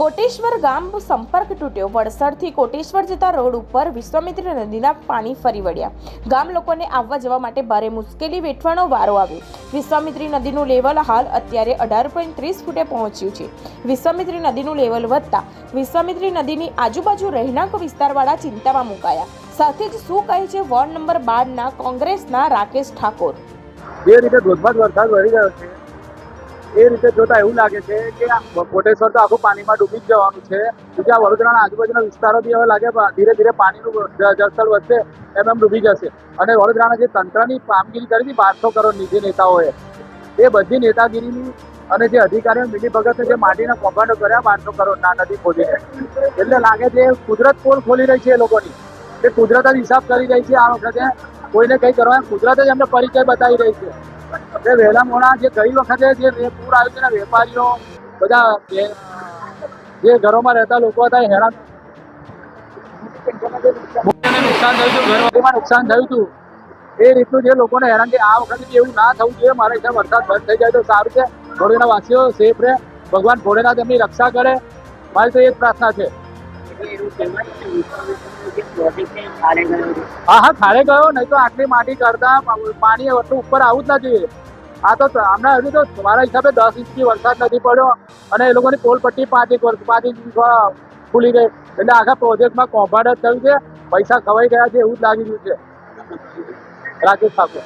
કોટેશ્વર ગામ સંપર્ક તૂટ્યો. વડસરથી કોટેશ્વર જતા રોડ ઉપર વિશ્વામિત્રી નદીના પાણી ફરી વળ્યા. ગામ લોકોને આવવા જવા માટે ભારે મુશ્કેલી વેઠવાનો વારો આવ્યો. વિશ્વામિત્રી નદીનું લેવલ હાલ અત્યારે અઢાર પોઈન્ટ ત્રીસ ફૂટે પહોંચ્યું છે. વિશ્વામિત્રી નદીનું લેવલ વધતા વિશ્વામિત્રી નદીની આજુબાજુ રહેણાંક વિસ્તારવાળા ચિંતામાં મુકાયા. સાથે જ શું કહે છે વોર્ડ નંબર બારના કોંગ્રેસના રાકેશ ઠાકોર? બે રીતે ધોધમાર વરસાદ વળી રહ્યો છે. એ રીતે જોતા એવું લાગે છે કે કોટેશ્વર તો આખું પાણીમાં ડૂબી જવાનું છે. બીજા વડોદરાના આજુબાજુના વિસ્તારો બી હવે લાગે ધીરે ધીરે પાણીનું જળસ્તર વધશે એમ એમ ડૂબી જશે. અને વડોદરાના જે તંત્રની કામગીરી કરી હતી બારસો કરોડની જે નેતાઓએ, એ બધી નેતાગીરીની અને જે અધિકારીઓ મિલી ભગતે જે માટીના કૌભાંડો કર્યા બારસો કરોડના નદી ખોલીને એટલે લાગે છે કુદરત પોલ ખોલી રહી છે એ લોકોની? કે કુદરત જ હિસાબ કરી રહી છે આ વખતે. કોઈને કંઈ કરવા કુદરત જ એમને પરિચય બતાવી રહી છે. એ વહેલા મોડા જે ગઈ વખતે જે પૂર આવ્યું છે ને વેપારીઓ, બધા જે- ઘરોમાં રહેતા લોકો હતા એ હેરાન નુકસાન થયું હતું નુકસાન થયું હતું. એ રીતનું જે લોકોને હેરાન આ વખતે એવું ના થવું જોઈએ. મારા હિસાબ વરસાદ બંધ થઈ જાય તો સારું છે. ઘોડેના વાસીઓ સેફ રહે. ભગવાન ભોળેનાથ એમની રક્ષા કરે. મારી તો એ જ પ્રાર્થના છે. હા હા ખાડે ગયો. નહીં તો આટલી માટી કરતા, પાણી વસ્તુ ઉપર આવું જ ના જોઈએ. આ તો હમણાં હજુ તો મારા હિસાબે દસ ઇંચથી વરસાદ નથી પડ્યો અને એ લોકોની પોલ પટ્ટી પાંચ એક વર્ષ પાંચ ઇંચ ખુલી ગઈ. એટલે આખા પ્રોજેક્ટમાં કૌભાંડ જ થયું છે. પૈસા ખવાઈ ગયા છે એવું જ લાગી રહ્યું છે. રાકેશ ઠાકોર.